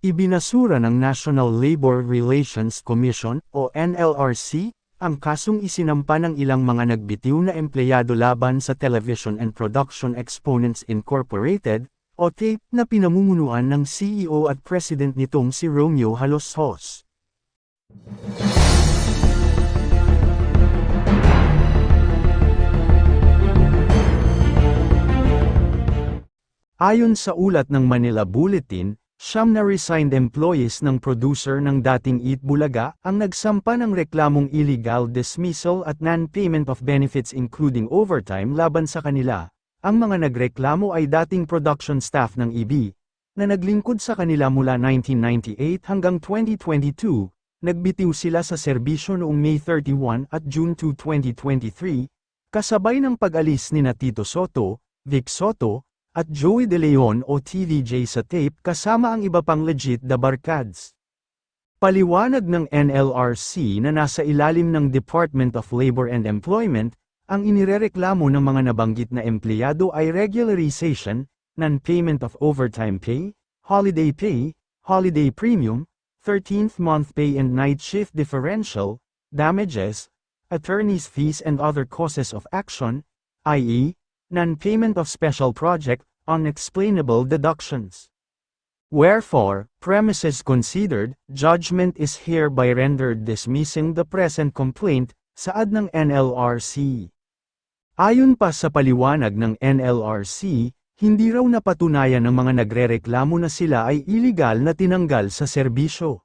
Ibinasura ng National Labor Relations Commission o NLRC ang kasong isinampa ng ilang mga nagbitiw na empleyado laban sa Television and Production Exponents Incorporated o TAPE na pinamumunuan ng CEO at President nitong si Romeo Haloshos. Ayon sa ulat ng Manila Bulletin, siyam na resigned employees ng producer ng dating Eat Bulaga ang nagsampa ng reklamong illegal dismissal at non-payment of benefits including overtime laban sa kanila. Ang mga nagreklamo ay dating production staff ng EB, na naglingkod sa kanila mula 1998 hanggang 2022, nagbitiw sila sa serbisyo noong May 31 at June 2, 2023, kasabay ng pag-alis ni na Tito Soto, Vic Soto, at Joey De Leon o TVJ sa tape kasama ang iba pang legit da barkads. Paliwanag ng NLRC na nasa ilalim ng Department of Labor and Employment, ang inirereklamo ng mga nabanggit na empleyado ay regularization, non-payment of overtime pay, holiday pay, holiday premium, 13th month pay and night shift differential, damages, attorney's fees and other causes of action, i.e., non-payment of special project, unexplainable deductions. Wherefore, premises considered, judgment is hereby rendered dismissing the present complaint, saad ng NLRC. Ayon pa sa paliwanag ng NLRC, hindi raw napatunayan ng mga nagrereklamo na sila ay illegal na tinanggal sa serbisyo.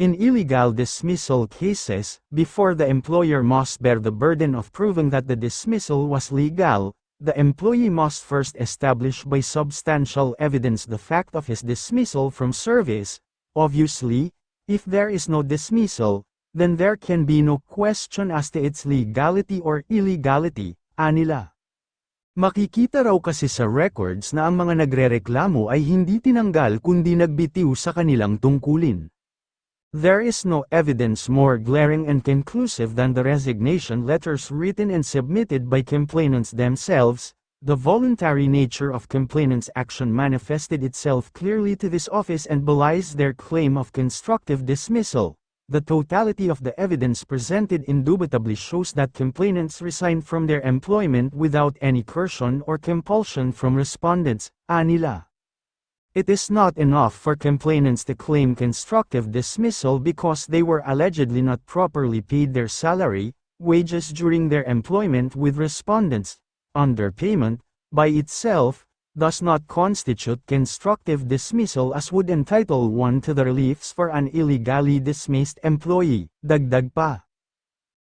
In illegal dismissal cases, before the employer must bear the burden of proving that the dismissal was legal, the employee must first establish by substantial evidence the fact of his dismissal from service. Obviously, if there is no dismissal, then there can be no question as to its legality or illegality, anila. Makikita raw kasi sa records na ang mga nagrereklamo ay hindi tinanggal kundi nagbitiw sa kanilang tungkulin. There is no evidence more glaring and conclusive than the resignation letters written and submitted by complainants themselves. The voluntary nature of complainants' action manifested itself clearly to this office and belies their claim of constructive dismissal. The totality of the evidence presented indubitably shows that complainants resigned from their employment without any coercion or compulsion from respondents, anila. It is not enough for complainants to claim constructive dismissal because they were allegedly not properly paid their salary, wages during their employment with respondents. Underpayment, by itself, does not constitute constructive dismissal as would entitle one to the reliefs for an illegally dismissed employee, dagdag pa.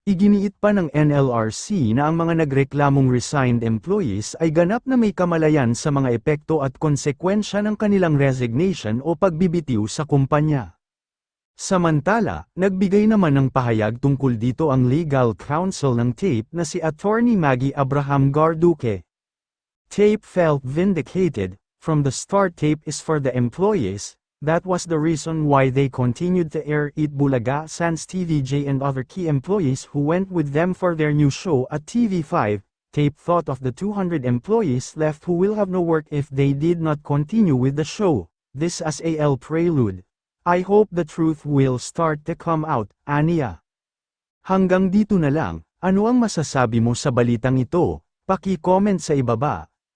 Iginiit pa ng NLRC na ang mga nagreklamong resigned employees ay ganap na may kamalayan sa mga epekto at konsekwensya ng kanilang resignation o pagbibitiw sa kumpanya. Samantala, nagbigay naman ng pahayag tungkol dito ang legal counsel ng TAPE na si Attorney Maggie Abraham Garduque. TAPE felt vindicated, from the start TAPE is for the employees, That was the reason why they continued to air Eat Bulaga sans TVJ and other key employees who went with them for their new show at TV5. Tape thought of the 200 employees left who will have no work if they did not continue with the show. This as AL prelude. I hope the truth will start to come out, Ania. Hanggang dito na lang, ano ang masasabi mo sa balitang ito? Paki-comment sa ibaba.